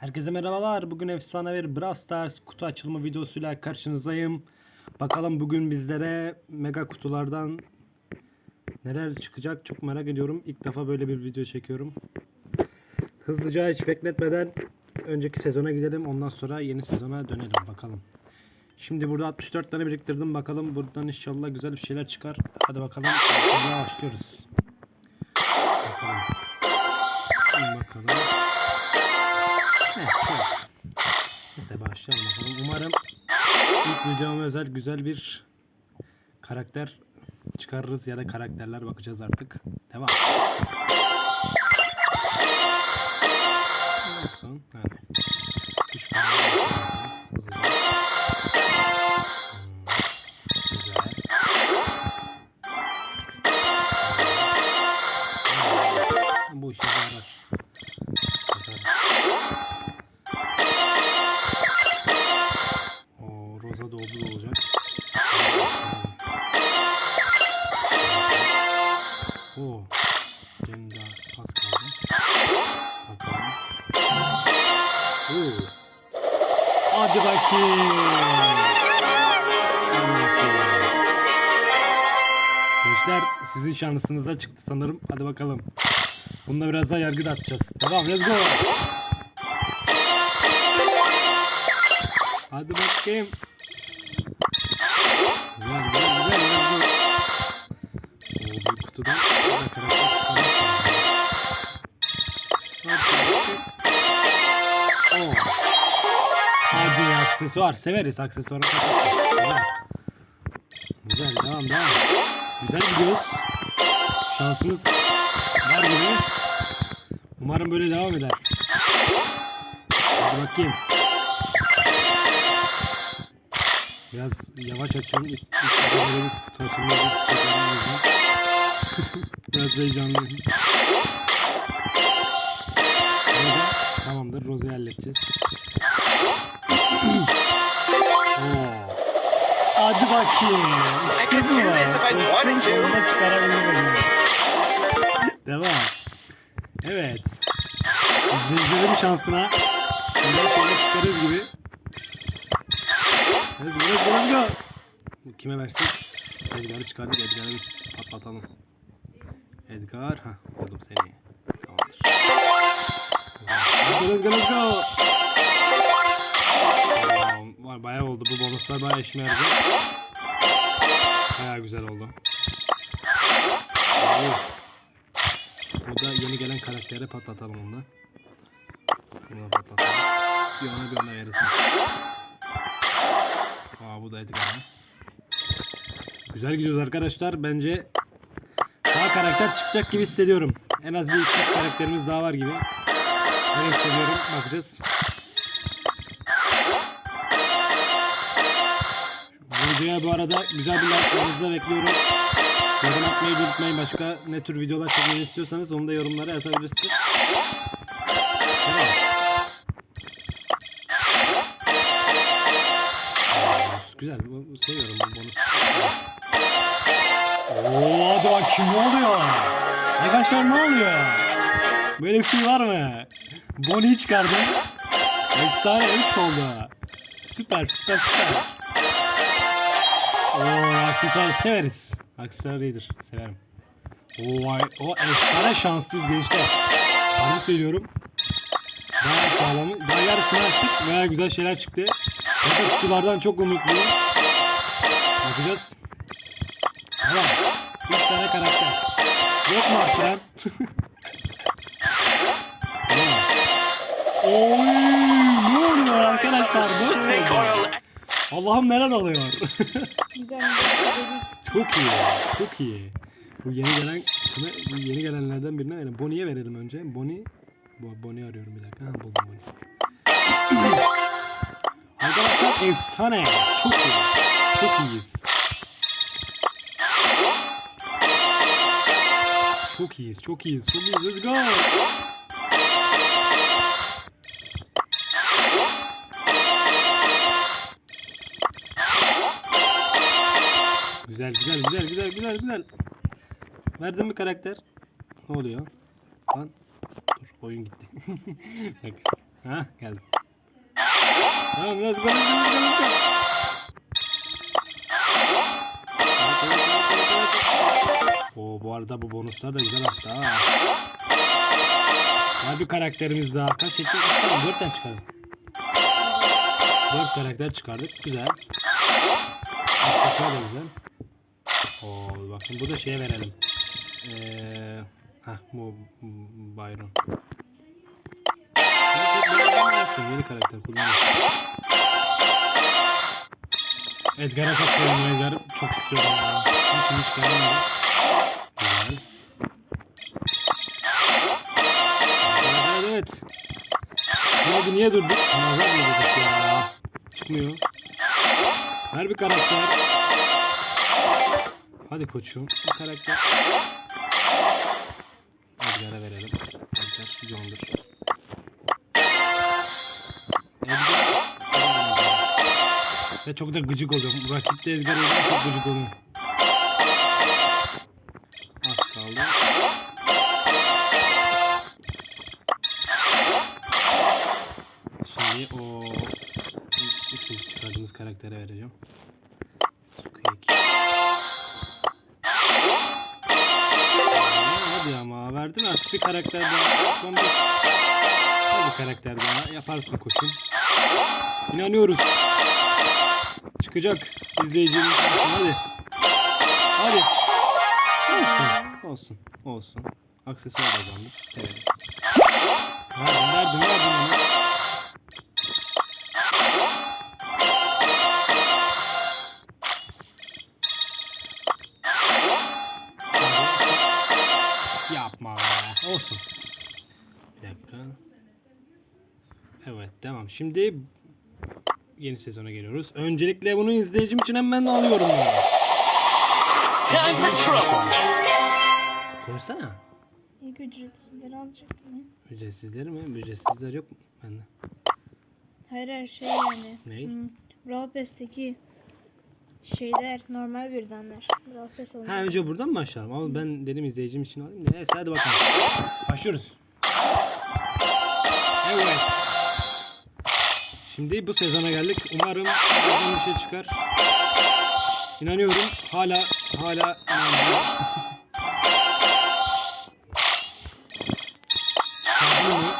Herkese merhabalar. Bugün efsane bir Brawl Stars kutu açılımı videosuyla karşınızdayım. Bakalım bugün bizlere mega kutulardan neler çıkacak çok merak ediyorum. İlk defa böyle bir video çekiyorum. Hızlıca hiç bekletmeden önceki sezona gidelim. Ondan sonra yeni sezona dönelim bakalım. Şimdi burada 64 tane biriktirdim. Bakalım buradan inşallah güzel bir şeyler çıkar. Hadi bakalım. Başlıyoruz. Bakalım. Bakalım. Başlayalım. Umarım ilk videoma özel güzel bir karakter çıkarırız ya da karakterler bakacağız artık. Devam. Olsun. Hadi. Sizin şansınıza çıktı sanırım. Hadi bakalım. Bunda biraz daha yargı da atacağız. Tamam let's go. Hadi bakayım. Güzel güzel güzel bu kutudan. Hadi aksesuar. Severiz aksesuarı. Güzel. Güzel devam devam. Güzel gidiyoruz. Şansımız var gibi. Umarım böyle devam eder. Hadi bakayım. Biraz yavaş açıyorum. İlk, ilk böyle bir kutu yüzden. Biraz heyecanlıyım. Roza, tamamdır. Roza'yı halledeceğiz. Oo. Hadi bakayım. I could do this if I wanted to. Sonunda çıkarabilirim. Devam. Evet. İzleyicilerin şansına güzel şeyler çıkarırız gibi. Let's go, let's go, let's go. Bu Kime versek? Edgar'ı çıkardık. Edgar'ı patlatalım. Edgar. ha buldum seni. Tamamdır. Let's go, let's go, let's go. Oldu. Bu bonuslar bayağı işime yarayacak. Bayağı güzel oldu. Oo. Burada yeni gelen karaktere patlatalım onu da. Bunu da patlatalım. Bir ona bir ona yarısın. Aa bu da Edgar'a. Güzel gidiyoruz arkadaşlar. Bence daha karakter çıkacak gibi hissediyorum. En az bir iki üç karakterimiz daha var gibi. Öyle hissediyorum. Bakacağız. Videoya bu arada güzel bir like'larınızı bekliyorum. Yorum atmayı unutmayın. Başka ne tür videolar çekmeni istiyorsanız onu da yorumlara yazabilirsiniz. Güzel. Seviyorum bu bonus. Oo, hadi bakayım ne oluyor? Arkadaşlar ne oluyor? Böyle bir şey var mı? Bonnie'yi çıkardım. Efsane 3 oldu. Süper süper süper. Oo aksesuar severiz. Aksesuar iyidir. Severim. Oo, o efsane şanslıyız gençler. Harbi söylüyorum. Bayağı sağlam. Daha yarısını açtık. Bayağı güzel şeyler çıktı. Burada kutulardan çok umutluyum. Bakacağız. Tamam. 3 tane karakter. Yok mu arttıran? Oy, ne oluyor arkadaşlar? Oil. Allah'ım neler oluyor? Güzel. Çok iyi. Çok iyi. Bu yeni gelen bu yeni gelenlerden birine verelim. Bonnie'ye verelim önce. Bonnie bu Bonnie'yi arıyorum bir dakika. Ha, buldum Bonnie. Arkadaşlar efsane. Çok iyi. Çok iyiyiz. Çok iyiyiz. Çok iyiyiz. Çok iyiyiz. Let's go. Güzel güzel güzel güzel güzel. Verdin mi karakter? Ne oluyor? Lan. Dur oyun gitti. Bak. Ha geldim. Tamam biraz evet, evet, evet. Oo bu arada bu bonuslar da güzel attı ha. Var bir karakterimiz daha. Kaç etti? Tamam 4 tane çıkardık. 4 karakter çıkardık. Güzel. Aksesuar da güzel. Oo bakın bu da şeye verelim. Eee Hah bu Byron. Yeni karakter kullanırız. Edgar'a çok seviyorum. Edgar çok istiyorum ya. Hiç hiç evet evet. Ne oldu niye durduk? Hadi koçum. Bir karakter. Edgar'a verelim. Edgar John'dur. Edgar. Ve çok da gıcık oluyorum. Rakip de Edgar olunca çok gıcık oluyorum. Az kaldı. Şimdi o ikinci çıkardığımız karaktere vereceğim. Hadi verdin artık bir karakter daha. Bir, karakter daha yaparsın koçum. İnanıyoruz. Çıkacak izleyicimiz hadi. Hadi. Olsun. Olsun. Olsun. Aksesuar kazandık. Verdim verdim onu. Hadi. Evet devam. Şimdi yeni sezona geliyoruz. Öncelikle bunu izleyicim için hemen alıyorum. Time for trouble. Konuşsana. İlk ücretsizleri alacak mı? Ücretsizleri mi? Ücretsizler yok mu bende? Hayır her şey yani. Ney? Hmm. Brawl Pass'teki şeyler normal birdenler. Brawl Pass alınca. Ha önce buradan mı başlayalım? Ama ben dedim izleyicim için alayım da. Neyse hadi bakalım. Başlıyoruz. Şimdi bu sezona geldik. Umarım bir şey çıkar. İnanıyorum. Hala hala inanıyorum.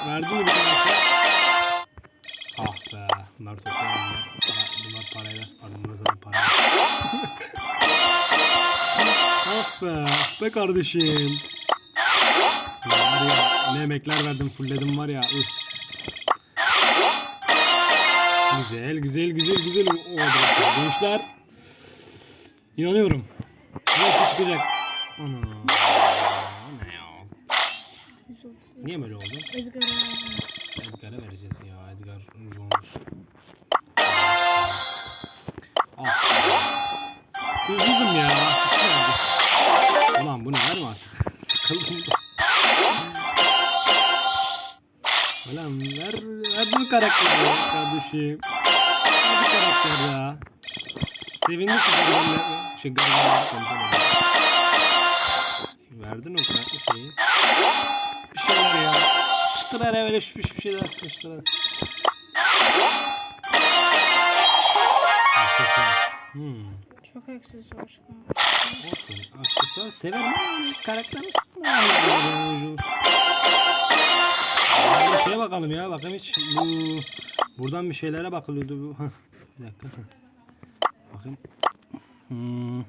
Verdin mi bir karakter? Ah be. Bunlar toplayalım. Bunlar, bunlar parayla. Bunlar zaten para. Ah be, ah be kardeşim. Ya, ne emekler verdim, fullledim var ya. Üf. Güzel, güzel, güzel, güzel. O bakalım. Gençler. İnanıyorum. Burası çıkacak. Ana. Ne ya? 130. Niye böyle oldu? Edgar'a. Edgar'a vereceğiz ya. Edgar Jones. Ah. Üzüldüm ya. Karakter ya kardeşim. Bir karakter ya. Sevindik ki garibanlar. Şey garibanlar. Verdin o kadar şeyi. Bir şeyler ya. Sıkıştır hele böyle bir, bir şeyler sıkıştır. hele. Aksesuar. Hmm. Çok aksesuar. Olsun. Aksesuar severim karakter Yani bir şeye bakalım ya bakalım hiç. Bu, buradan bir şeylere bakılıyordu. Bu. bir dakika. Bakayım. Hmm.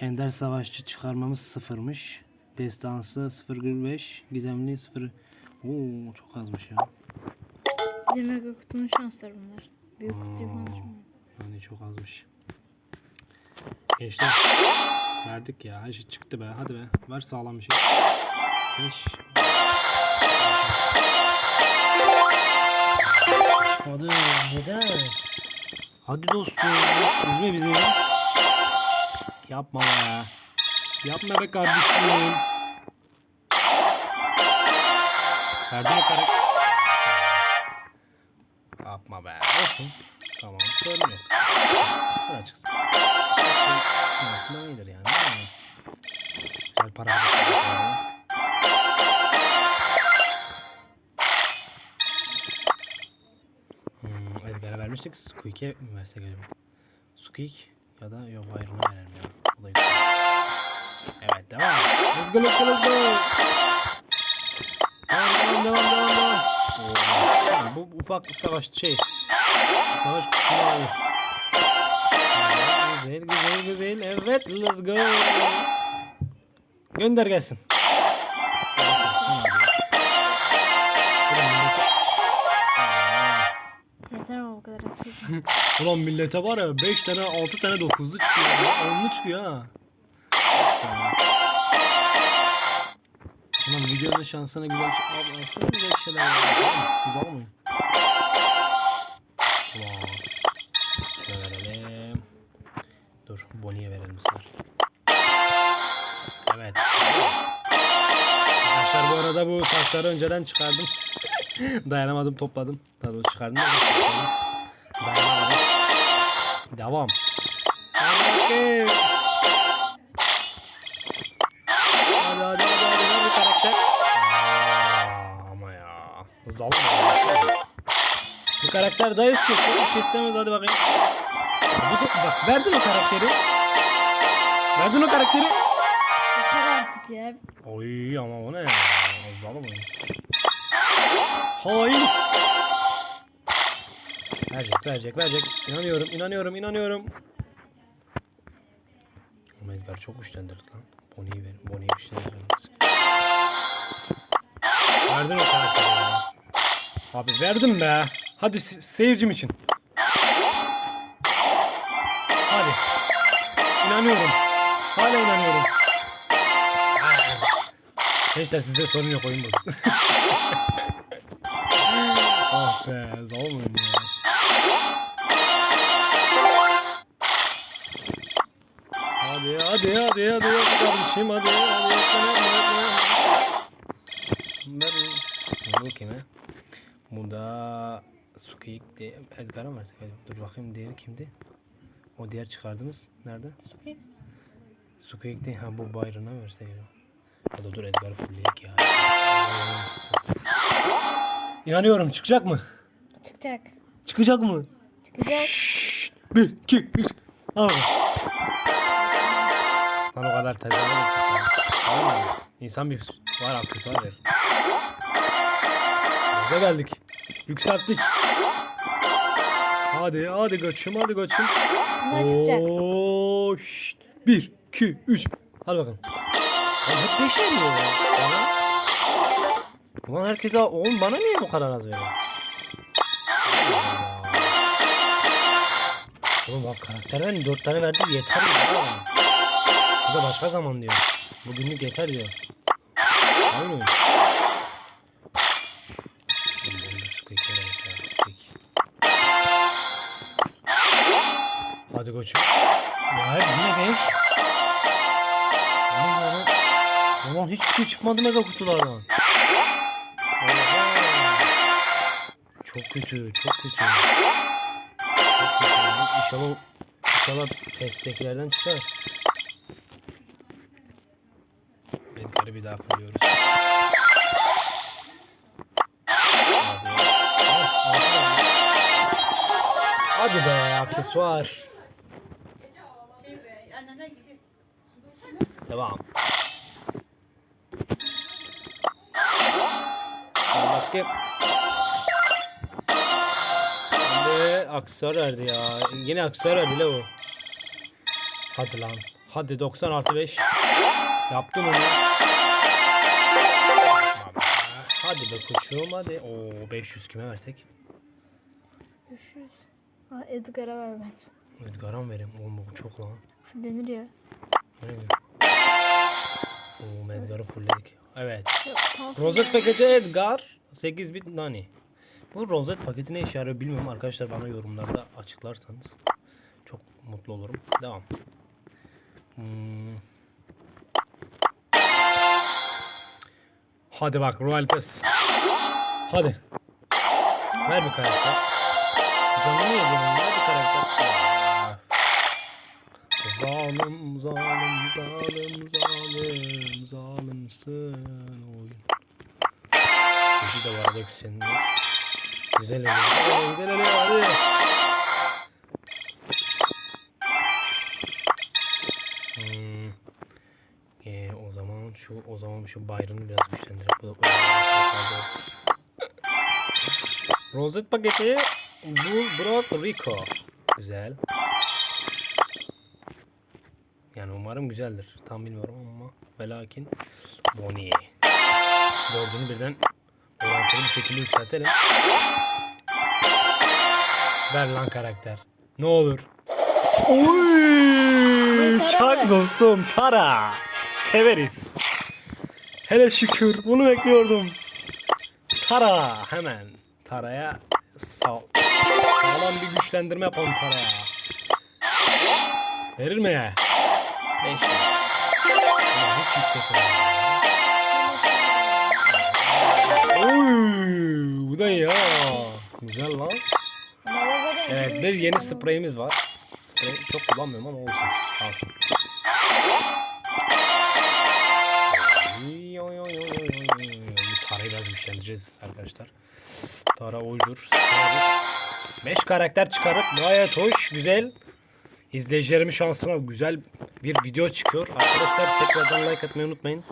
Ender Savaşçı çıkarmamız sıfırmış. Destansı 0.5. Gizemli 0. Oo çok azmış ya. Demek ki kutunun şansları bunlar. Büyük kutuyu hmm. konuşmuyor. Yani çok azmış. Gençler verdik ya. Her şey çıktı be. Hadi be. Ver sağlam bir şey. 5 Hadi neden? Hadi dostum. Üzme bizi ya. Yapma be. Yapma be kardeşim. Serdar karakter. Squeak'e mi versek acaba? Squeak ya da yok Byron'a verelim ya. O da yüksek. Evet devam. Let's go let's go let's go. Devam devam devam devam devam. Yani bu ufak savaş şey. Savaş kısmı. Güzel güzel güzel. Evet let's go. Gönder gelsin. Ulan millete var ya 5 tane 6 tane 9'lu çıkıyor ya. 10'lu çıkıyor ha. Ulan videonun şansına güzel Abi aslında güzel şeyler var. Biz almayın. Verelim. Dur Bonnie'ye verelim bu sefer. Evet. Arkadaşlar bu arada bu taşları önceden çıkardım. Dayanamadım topladım. Tabii çıkardım da topladım. Devam. Hadi. Hadi hadi hadi hadi karakter. Aa, ama ya. Zalim. Bu karakter daha. Çok bir şey istemiyoruz hadi bakayım. Bak verdin o karakteri. Verdin o karakteri. Yeter artık ya. Oy ama o ne ya? Zalim oyun. Verecek, verecek, verecek. İnanıyorum, inanıyorum, inanıyorum. Ama Edgar çok güçlendirdik lan. Bonnie'yi ver, Bonnie'yi güçlendirdik. Verdin o karakteri ya. Abi verdim be. Hadi se- seyircim için. Hadi. İnanıyorum. Hala inanıyorum. Neyse sizde sorun yok oyun bu. ah be zalim oyun ya. Hadi hadi hadi hadi hadi kardeşim hadi hadi yapma yapma yapma. Bunlar bu kime? Bu da Squeak de Edgar'a mı versek? Dur bakayım diğeri kimdi? O diğer çıkardığımız nerede? Sokayım. Squeak değil ha bu Byron'a versek da dur Edgar fullleyek ya. İnanıyorum çıkacak mı? Çıkacak. Çıkacak mı? Çıkacak. Bir, iki, üç. Al bakalım. Lan o kadar ya. Tamam mı? İnsan bir var akıl var ya. Bize geldik. Yükselttik. Hadi hadi koçum hadi koçum. Bunlar çıkacak. Oo, şşt. Bir, iki, üç. Hadi bakalım. Lan hep beş veriyor ya. Bana. Ulan herkese oğlum bana niye bu kadar az veriyor? Oğlum bak karakter verin 4 tane verdi yeter ya. Bu da başka zaman diyor. Bugünlük yeter diyor. Aynı Squeak. Hadi koçum. Ya yine 5. Ulan, ulan, ulan hiçbir şey çıkmadı mega kutulardan. Çok kötü, çok kötü. Çok kötü. İnşallah, inşallah testtekilerden çıkar. Edgar'ı bir daha fulluyoruz. Hadi. Be aksesuar. Devam. Bakayım. Şimdi aksesuar verdi ya. Yine aksesuar verdi la bu. Hadi lan. Hadi 90 artı 5. Yaptım onu. Hadi be koçum hadi. Oo 500 kime versek? Görüşürüz. Ha, Edgar'a ver ben. Edgar'a mı vereyim? Oğlum bu çok lan. Fullenir ya. Öyle mi? Oo Edgar'ı fullledik. Evet. Rozet paketi Edgar 8 bit nani. Bu rozet paketi ne işe yarıyor bilmiyorum arkadaşlar bana yorumlarda açıklarsanız çok mutlu olurum. Devam. Hmm. Hadi bak Royal Pass. Hadi. Ver bir karakter. Canımı yedim. Ver bir karakter. Zalim, zalim, zalim, zalim, zalimsin oyun. Sesi de var da senin. Güzel oluyor, güzel oluyor, güzel hadi. o zaman şu bayrını biraz güçlendirelim. Bu Rozet paketi bu Brock Rico. Güzel. Yani umarım güzeldir. Tam bilmiyorum ama ve lakin Bonnie. Dördünü birden orantılı bir şekilde yükseltelim. Ver lan karakter. Ne olur. Oy! Çak dostum Tara. Severiz. Hele şükür bunu bekliyordum. Tara hemen. Tara'ya sağ, sağlam bir güçlendirme yapalım Tara'ya. Verir mi? 5 hiç yüksek olmadı. Oy, bu da ha. Güzel lan. Evet bir yeni spreyimiz var. Sprey çok kullanmıyorum ama olsun. Kalsın. Güçlendireceğiz arkadaşlar. Tara oydur. 5 karakter çıkarıp gayet hoş, güzel. İzleyicilerimin şansına güzel bir video çıkıyor. Arkadaşlar tekrardan like atmayı unutmayın.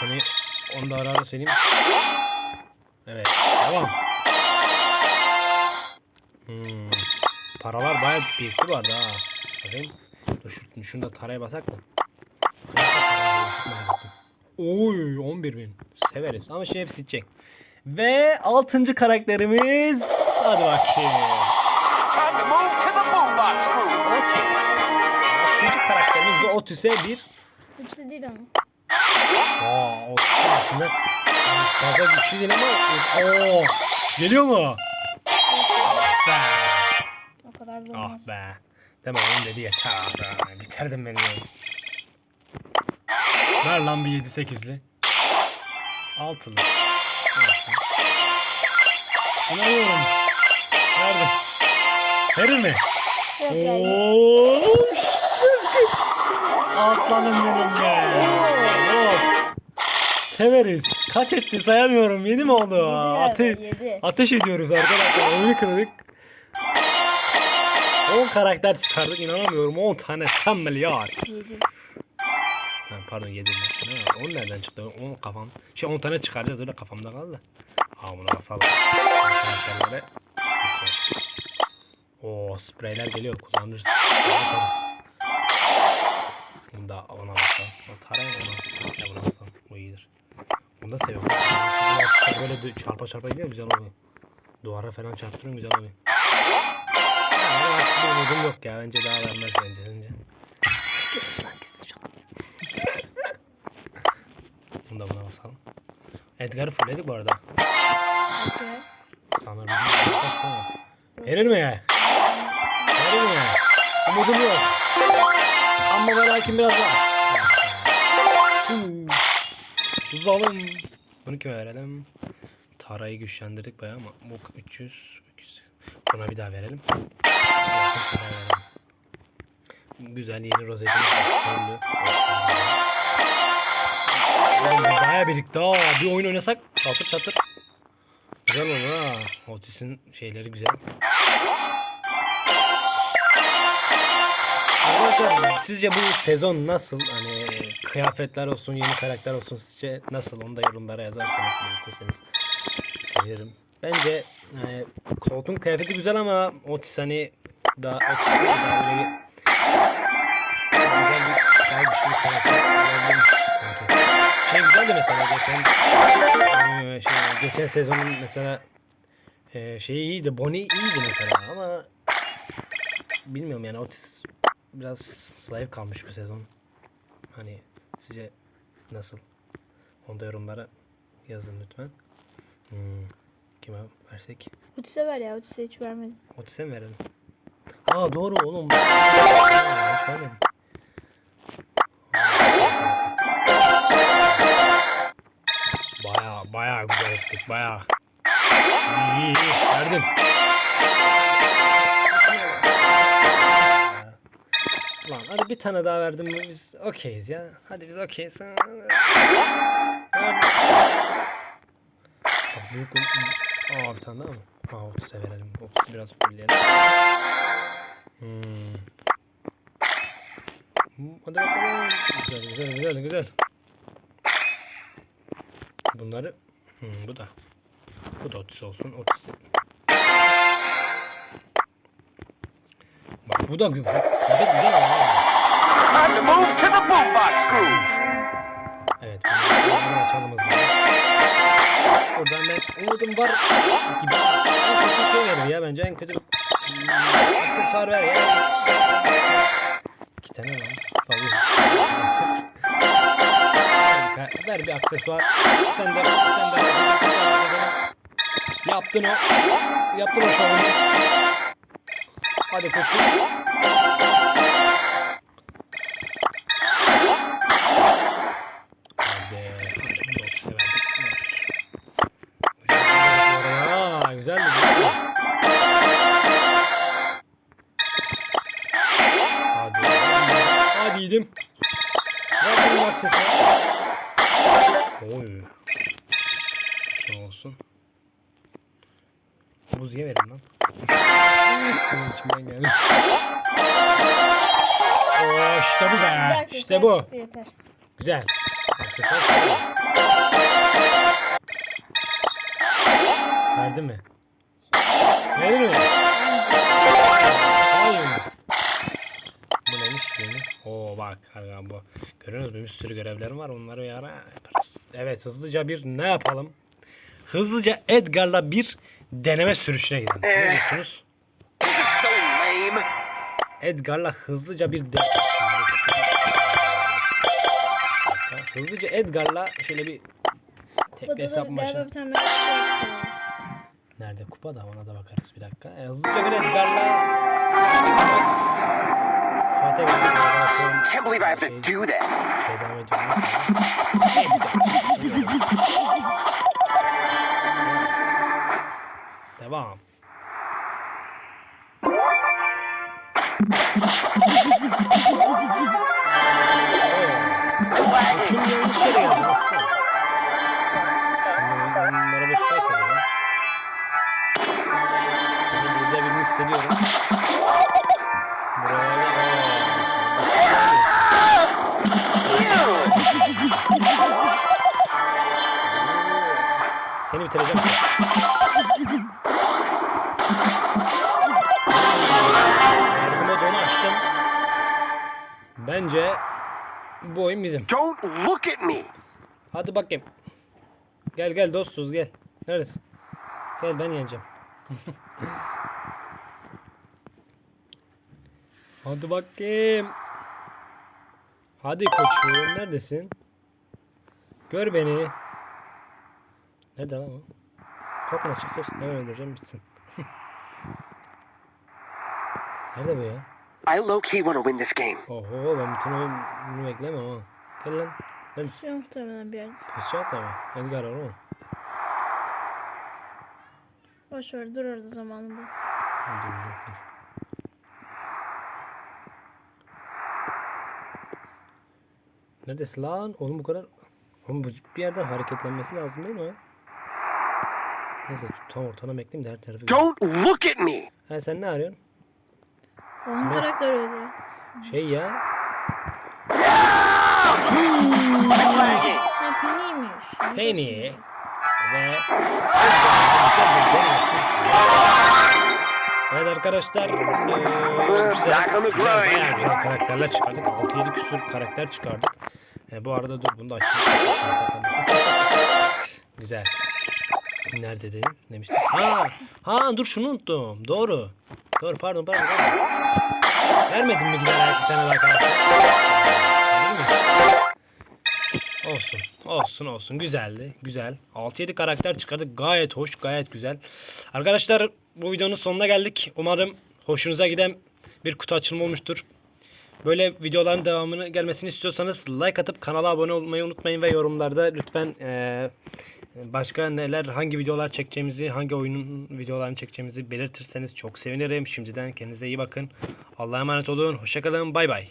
Hani onu da ara ara söyleyeyim. Evet, devam. Hmm. Paralar bayağı birikti arada ha. Bakayım. Dur şu, şunu da taraya basak da. Oy 11 bin. Severiz ama şey hepsi gidecek. Ve 6. karakterimiz. Hadi bakayım. Otis. 6. karakterimiz de Otis'e bir. Üçte değil ama. Aa Otis aslında fazla güçlü değil ama. Oo, geliyor mu? Be. O kadar da Ah olmaz. be. Tamam onu dedi yeter abi. Bitirdin beni. Ver lan bir 7-8'li. Altılı. Olsun. İnanıyorum. Verdim. Verir mi? Yok Oo. Aslanım benim be. Of. Severiz. Kaç etti sayamıyorum. Yedi mi oldu? Ate yedi. ateş ediyoruz arkadaşlar. Oyunu kırdık. 10 karakter çıkardık inanamıyorum. 10 tane sen milyar. Yedi. Pardon 7 mi? Ha, 10 nereden çıktı? 10 kafam. Şey 10 tane çıkaracağız öyle kafamda kaldı. Ha bunu basalım. Karakterlere. Oo spreyler geliyor kullanırız. Atarız. Bunu da ona basalım. O tarayın ona. Ya buna basalım. Bu iyidir. Bunu da seviyorum. Böyle çarpa çarpa gidiyor güzel oluyor. Duvara falan çarptırıyorum güzel oluyor. Ya benim artık bir umudum yok ya. Bence daha vermez bence. Bence. Bunu da buna basalım. Edgar'ı fullledik bu arada. Sanırım. Puan? Verir mi? Verir mi? Umudum yok. Ama ve lakin biraz var. Huu. Zalim. Bunu kime verelim? Tara'yı güçlendirdik bayağı ama bu 300, 300. Buna bir daha verelim. Güzel yeni rozetimiz. Oğlum bu bayağı birikti ha. Bir oyun oynasak çatır çatır. Güzel olur ha. Otis'in şeyleri güzel. Sizce bu sezon nasıl? Hani kıyafetler olsun, yeni karakter olsun sizce nasıl? Onu da yorumlara yazarsanız belirtirseniz sevinirim. Bence yani Colt'un kıyafeti güzel ama Otis hani daha Otis daha böyle bir güzel bir daha güçlü bir karakter. Şey güzeldi mesela geçen ee, şey, geçen sezonun mesela e, şeyi iyiydi. Bonnie iyiydi mesela ama bilmiyorum yani Otis biraz zayıf kalmış bu sezon. Hani sizce nasıl? Onu da yorumlara yazın lütfen. Hmm, kime versek? Utis'e ver ya. Utis'e hiç vermedim. Otis'e mi verelim? Aa doğru oğlum. Yanlış vermedim. Baya baya güzel ettik baya. İyi iyi iyi verdim. Lan hadi bir tane daha verdim biz okeyiz ya. Hadi biz okeyiz. Büyük Aa bir tane daha mı? Aa 30'a verelim. 30'u biraz fullleyelim. Hmm, Hadi bakalım. Güzel güzel güzel güzel. Bunları hmm, bu da. Bu da 30 olsun. 30. Bak bu da gü- kıyafet güzel ha. Time to move to the boombox groove. Evet. Bunu bunu açalım hızlı. Buradan ben umudum var gibi. En kötü şey verir ya bence en kötü aksesuar ver ya. İki tane lan. Fazla. Ver, ver bir aksesuar. Sen de sen de yaptın o. Yaptın o şovunu. Hadi koçum. Hadi. Hadi yedim. Ver benim aksesuar. Oy. Ne olsun. Buziye verin lan. Bunun içinden geldi. Oo, işte bu be. aksesuar İşte bu. çıktı yeter. Güzel. Aksesuar güzel. Verdi mi? Verdi mi? Hayır. Oo bak abi bu. Görüyorsunuz mu? Bir sürü görevlerim var. Onları bir ara yaparız. Evet hızlıca bir ne yapalım? Hızlıca Edgar'la bir deneme sürüşüne gidelim. Ne diyorsunuz? So lame. Edgar'la hızlıca bir de... Hızlıca Edgar'la şöyle bir tek Burada hesap maçı. var. Nerede kupa da ona da bakarız bir dakika. E, hızlıca bir Edgar'la Can't believe I have to do that. Şey devam. Uçum yanlış yere geldi aslında. Şimdi fight edelim. Bunu burada birini hissediyorum. Bitireceğim. Yardıma donu açtım. Bence bu oyun bizim. Don't look at me. Hadi bakayım. Gel gel dostuz gel. Neredesin? Gel ben yeneceğim. Hadi bakayım. Hadi koçum neredesin? Gör beni. Nerede lan o? Korkma çıktır. Hemen öldüreceğim bitsin. Nerede bu ya? I low key want to win this game. Oho ben bütün oyun bunu beklemem ha. Gel lan. Neredesin? Şey muhtemelen bir yerde. Kaçacak mı? Edgar var mı? Boş ver dur orada zamanında. Dur, dur, dur. Neredesin lan? Oğlum bu kadar... Oğlum bu bir yerden hareketlenmesi lazım değil mi? Neyse tam ortadan bekleyeyim de her tarafı... Don't look at me. Ha sen ne arıyorsun? Onun karakteri öyle. Şey ya... Ne Penny. Ve... Evet arkadaşlar. güzel, güzel, güzel karakterler çıkardık. 6-7 küsür karakter çıkardık. E, bu arada dur bunu da açayım. güzel. Nerede dedim? Demiştim. Ha, ha dur şunu unuttum. Doğru. Doğru pardon pardon. pardon. Vermedim mi güzel bir tane daha? Olsun. Olsun olsun. Güzeldi. Güzel. 6-7 karakter çıkardık. Gayet hoş. Gayet güzel. Arkadaşlar bu videonun sonuna geldik. Umarım hoşunuza giden bir kutu açılımı olmuştur. Böyle videoların devamını gelmesini istiyorsanız like atıp kanala abone olmayı unutmayın ve yorumlarda lütfen eee, başka neler hangi videolar çekeceğimizi hangi oyunun videolarını çekeceğimizi belirtirseniz çok sevinirim. Şimdiden kendinize iyi bakın. Allah'a emanet olun. Hoşçakalın. Bay bay.